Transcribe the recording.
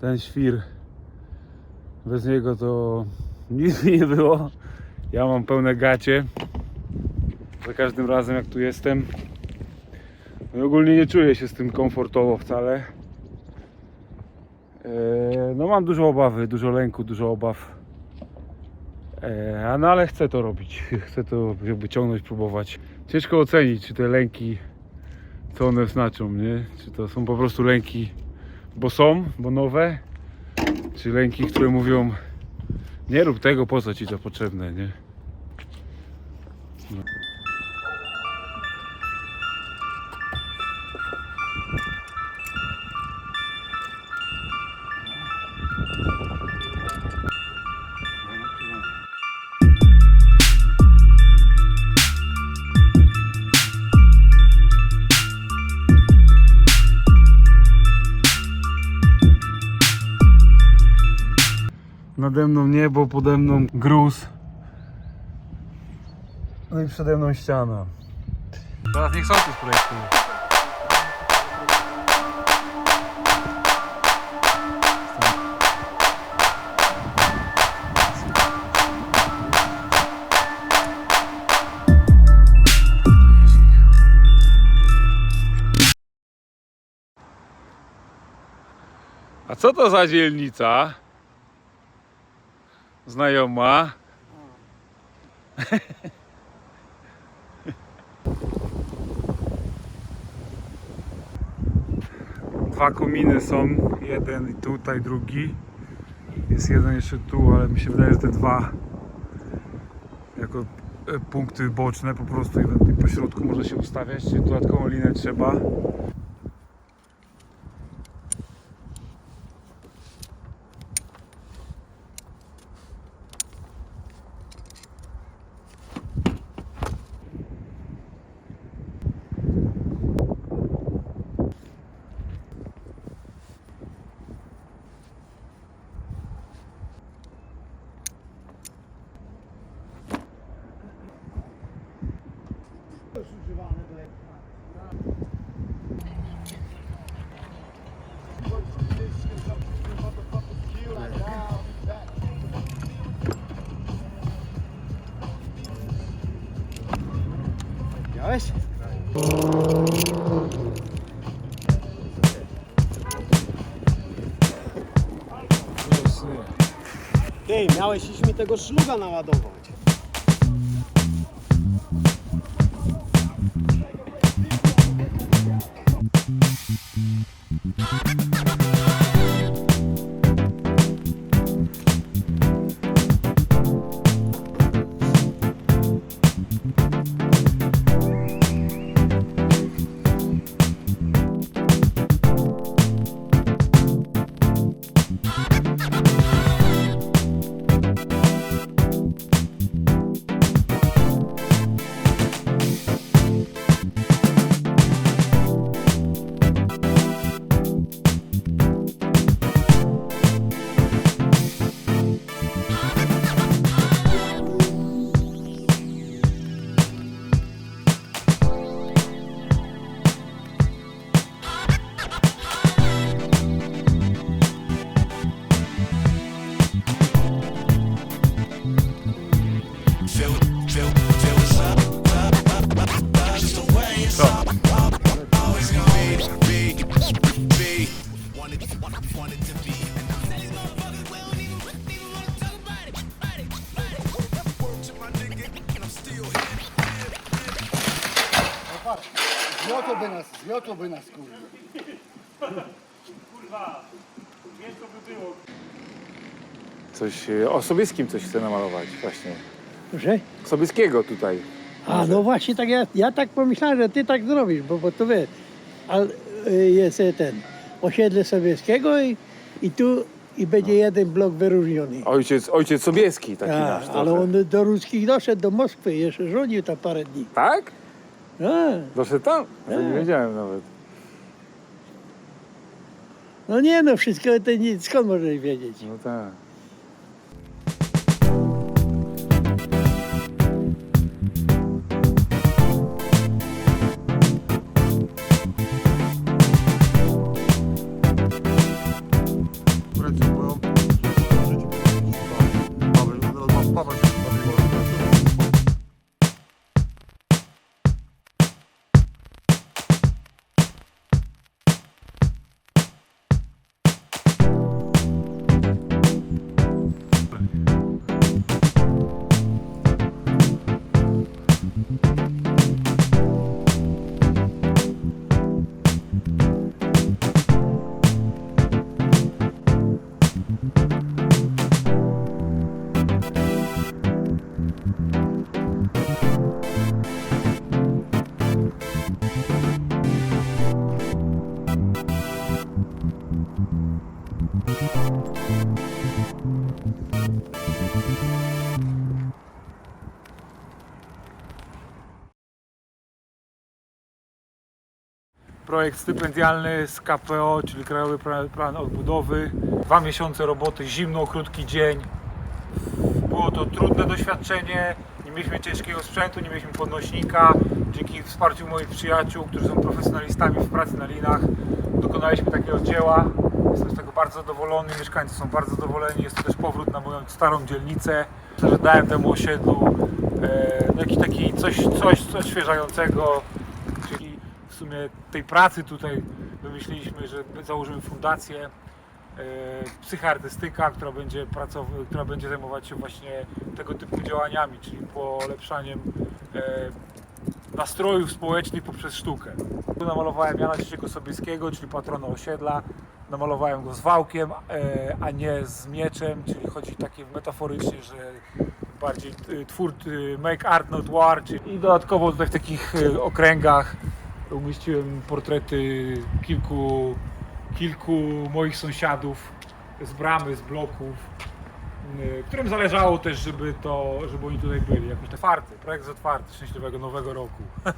ten świr. Bez niego to nic nie było. Ja mam pełne gacie. Za każdym razem jak tu jestem. No ogólnie nie czuję się z tym komfortowo wcale. Eee, No mam dużo obawy, dużo lęku, dużo obaw. A No ale chcę to robić. Chcę to jakby ciągnąć, próbować. Ciężko ocenić, czy te lęki, co one znaczą, nie? Czy to są po prostu lęki, bo są, bo nowe, czy lęki, które mówią nie rób tego, po co ci to potrzebne, nie? No. Nade mną niebo, pode mną gruz. No i przede mną ściana. Teraz niech sołtys projektuje. A co to za dzielnica? Znajoma. Dwa kominy są, jeden i tutaj, drugi. Jest jeden jeszcze tu, ale mi się wydaje, że te dwa jako e, punkty boczne po prostu jeden po środku może się ustawiać, czyli dodatkową linę trzeba. Ty, miałeś iść mi tego szluga naładować. Zmiotłoby nas, zmiotłoby nas, kurde. Coś e, o Sobieskim coś chcę namalować właśnie. Proszę? Sobieskiego tutaj. A no właśnie tak ja, ja tak pomyślałem, że ty tak zrobisz, bo, bo to wiesz, ale y, jest y, ten osiedle Sowieckiego i, i tu i będzie jeden blok wyróżniony. Ojciec, ojciec Sobieski taki A, nasz ale trochę. on do ruskich doszedł do Moskwy, jeszcze rządził tam parę dni. Tak? A, Doszedł tam? Ja to nie Tak. wiedziałem nawet. no nie no, wszystko to nic, skąd możesz wiedzieć? No tak. Projekt stypendialny z KPO, czyli Krajowy Plan- Odbudowy. Dwa miesiące roboty, zimno, krótki dzień. Było to trudne doświadczenie. Nie mieliśmy ciężkiego sprzętu, nie mieliśmy podnośnika. Dzięki wsparciu moich przyjaciół, którzy są profesjonalistami w pracy na linach, dokonaliśmy takiego dzieła. Jestem z tego bardzo zadowolony, mieszkańcy są bardzo zadowoleni. Jest to też powrót na moją starą dzielnicę. Myślę, że dałem temu osiedlu e, no jakiś taki coś, coś, coś odświeżającego, czyli w sumie tej pracy tutaj wymyśliliśmy, że założymy fundację e, psychoartystyka, która będzie, pracow- która będzie zajmować się właśnie tego typu działaniami, czyli polepszaniem e, nastrojów społecznych poprzez sztukę. Tu namalowałem Jana III Sobieskiego, czyli patrona osiedla. Namalowałem go z wałkiem, e, a nie z mieczem, czyli chodzi takie metaforycznie, że bardziej e, twór e, make art not war. I dodatkowo w takich okręgach umieściłem portrety kilku, kilku moich sąsiadów z bramy, z bloków, którym zależało też, żeby to, żeby oni tutaj byli, jakoś otwarty, projekt jest otwarty, szczęśliwego nowego roku.